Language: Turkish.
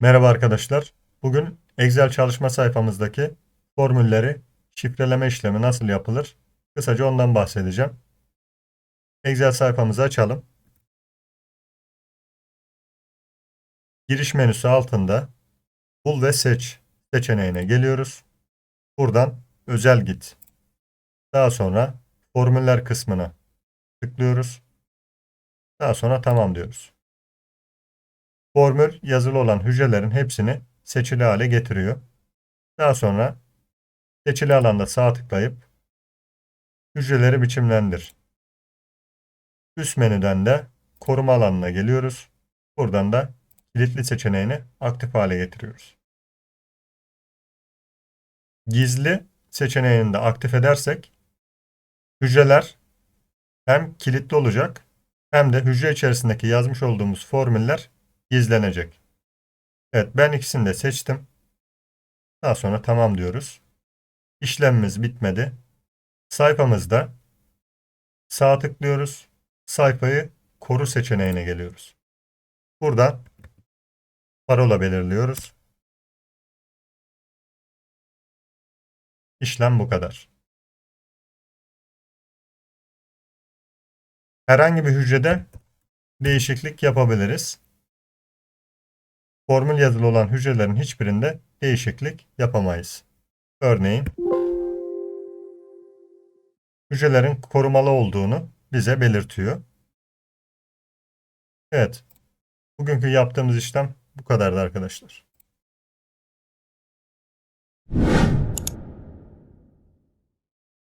Merhaba arkadaşlar. Bugün Excel çalışma sayfamızdaki formülleri şifreleme işlemi nasıl yapılır? Kısaca ondan bahsedeceğim. Excel sayfamızı açalım. Giriş menüsü altında Bul ve Seç seçeneğine geliyoruz. Buradan Özel Git. Daha sonra Formüller kısmına tıklıyoruz. Daha sonra Tamam diyoruz. Formül yazılı olan hücrelerin hepsini seçili hale getiriyor. Daha sonra seçili alanda sağ tıklayıp hücreleri biçimlendir. Üst menüden de koruma alanına geliyoruz. Buradan da kilitli seçeneğini aktif hale getiriyoruz. Gizli seçeneğini de aktif edersek hücreler hem kilitli olacak hem de hücre içerisindeki yazmış olduğumuz formüller gizlenecek. Evet ben ikisini de seçtim. Daha sonra tamam diyoruz. İşlemimiz bitmedi. Sayfamızda sağ tıklıyoruz. Sayfayı koru seçeneğine geliyoruz. Burada parola belirliyoruz. İşlem bu kadar. Herhangi bir hücrede değişiklik yapabiliriz. Formül yazılı olan hücrelerin hiçbirinde değişiklik yapamayız. Örneğin hücrelerin korumalı olduğunu bize belirtiyor. Evet. Bugünkü yaptığımız işlem bu kadardı arkadaşlar.